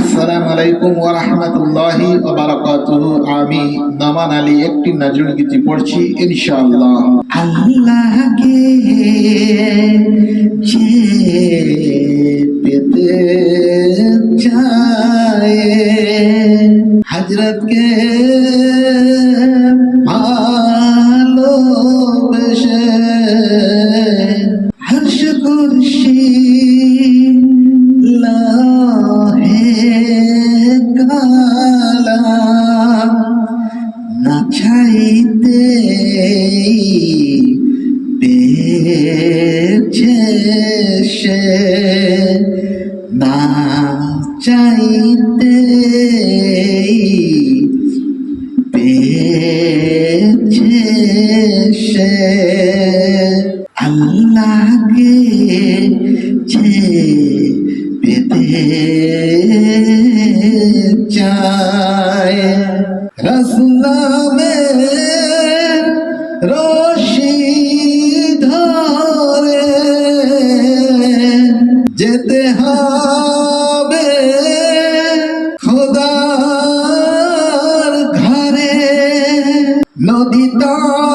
আসসালামু আলাইকুম ওয়া রাহমাতুল্লাহি ওয়া বারাকাতুহু। আমি নামান আলী, একটি নজরুল গীতি পড়ছি, ইনশাআল্লাহ। আল্লাহকে কালা না চাইতে পেয়েছে সে না চাইতে পেয়েছে সে। রসলামে রশি ধরে যেতে হবে খোদার ঘরে নদী তরঙ্গে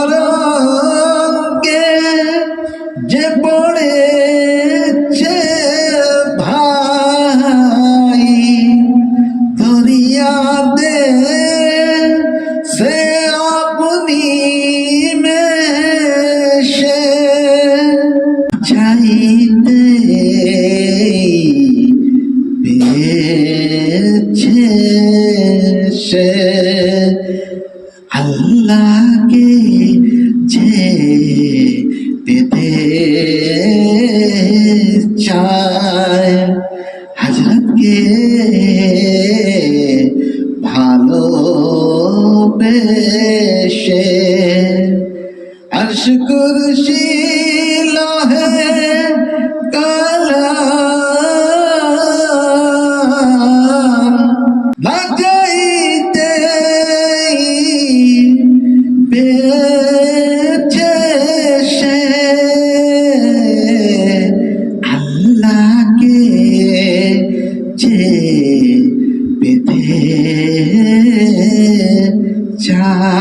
বেশে আশকুর শিয়ে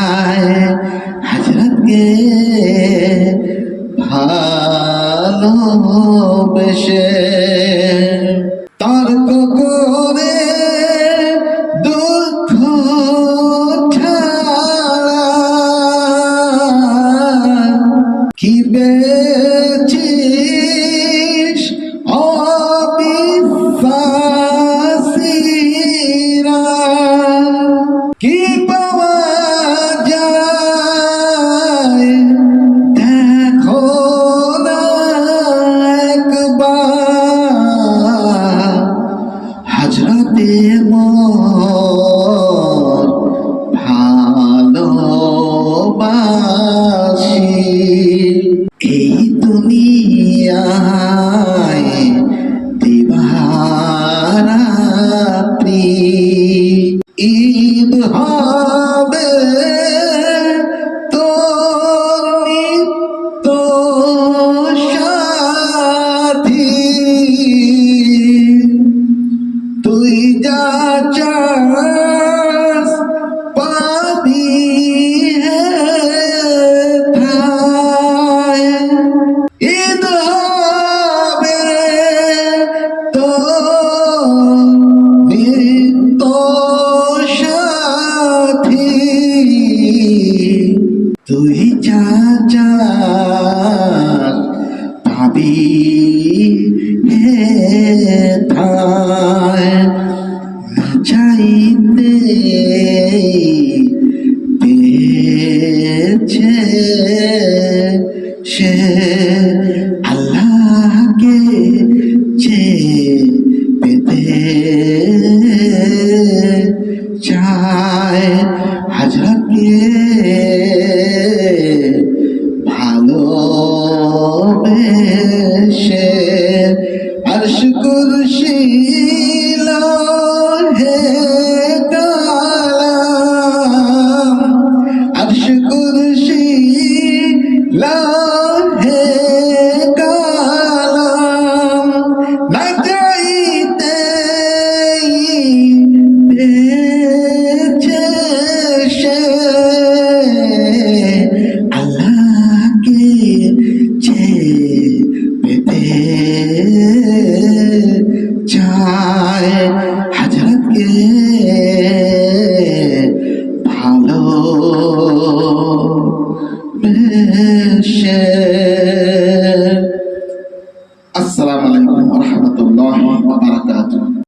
চায় হজরতকে ভালোবেসে। Oh. তুই যা দেশে আরশ কুরশি হে কালাম। আরশ কুরশি লা Oh.